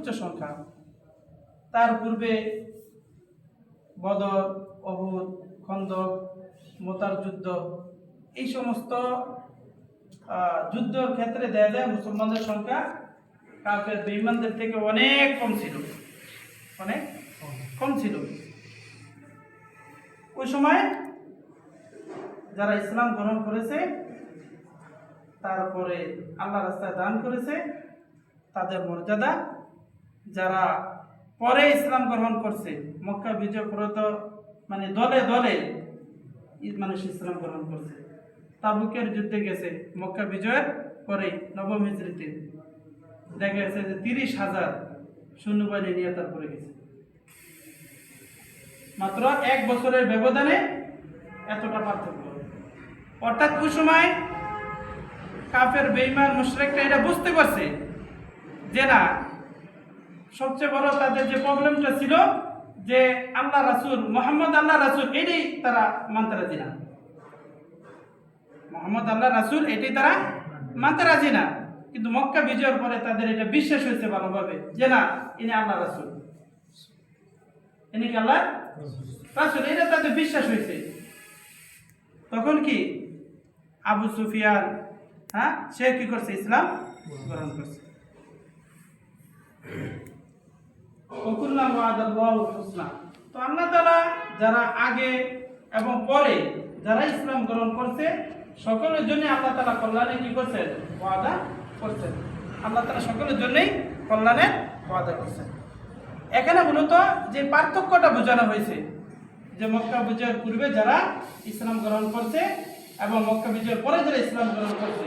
উচ্চ সংখ্যা। তার পূর্বে বদর, অহুদ, খন্দক, মোতার যুদ্ধ, এই সমস্ত যুদ্ধর ক্ষেত্রে দেখা যায় মুসলমানদের সংখ্যা কাফের বেঈমানদের থেকে অনেক কম ছিল। অনেক কম ছিল। ওই সময় যারা ইসলাম গ্রহণ করেছে, তারপরে আল্লাহ রাস্তায় দান করেছে, তাদের মর্যাদা যারা পরে ইসলাম গ্রহণ করছে, মক্কা বিজয় পরে মানে দলে দলে মানুষ ইসলাম গ্রহণ করছে। তাবুকের যুদ্ধে গেছে, মক্কা বিজয়ের পরে নবম হিজড়িতে। দেখা গেছে যে তিরিশ হাজার সৈন্যবাহিনী নিয়ে তারপরে গেছে। মাত্র এক বছরের ব্যবধানে এতটা পার্থক্য। অর্থাৎ ওই সময় কাফের বেইমান মুশরেকরা এটা বুঝতে পারছে যে না সবচেয়ে বড় তাদের যে প্রবলেমটা ছিল যে আল্লাহ রাসুল, মোহাম্মদ আল্লাহ রাসুল এটাই তারা মানতে রাজি না। মোহাম্মদ আল্লাহ রাসুল এটাই তারা মানতে রাজি না। কিন্তু মক্কা বিজয়ের পরে তাদের এটা বিশ্বাস হয়েছে ভালোভাবে যে না, ইনি আল্লাহ রাসুল। ইনি কি আল্লাহ রাসুল? এটা তাদের বিশ্বাস হয়েছে। তখন কি আবু সুফিয়ান হ্যাঁ সে কি করছে? ইসলাম গ্রহণ করছে। ওকুল্লাহ হুসনা। তো আল্লাহ তাআলা যারা আগে এবং পরে যারা ইসলাম গ্রহণ করছে, সকলের জন্য আল্লাহ তাআলা কল্যাণে কি করছেন? ওয়াদা করছেন। আল্লাহ তাআলা সকলের জন্যই কল্যাণের ওয়াদা করছেন। এখানে মূলত যে পার্থক্যটা বোঝানো হয়েছে, যে মক্কা বিজয়ের পূর্বে যারা ইসলাম গ্রহণ করছে এবং মক্কা বিজয়ের পরে যারা ইসলাম গ্রহণ করছে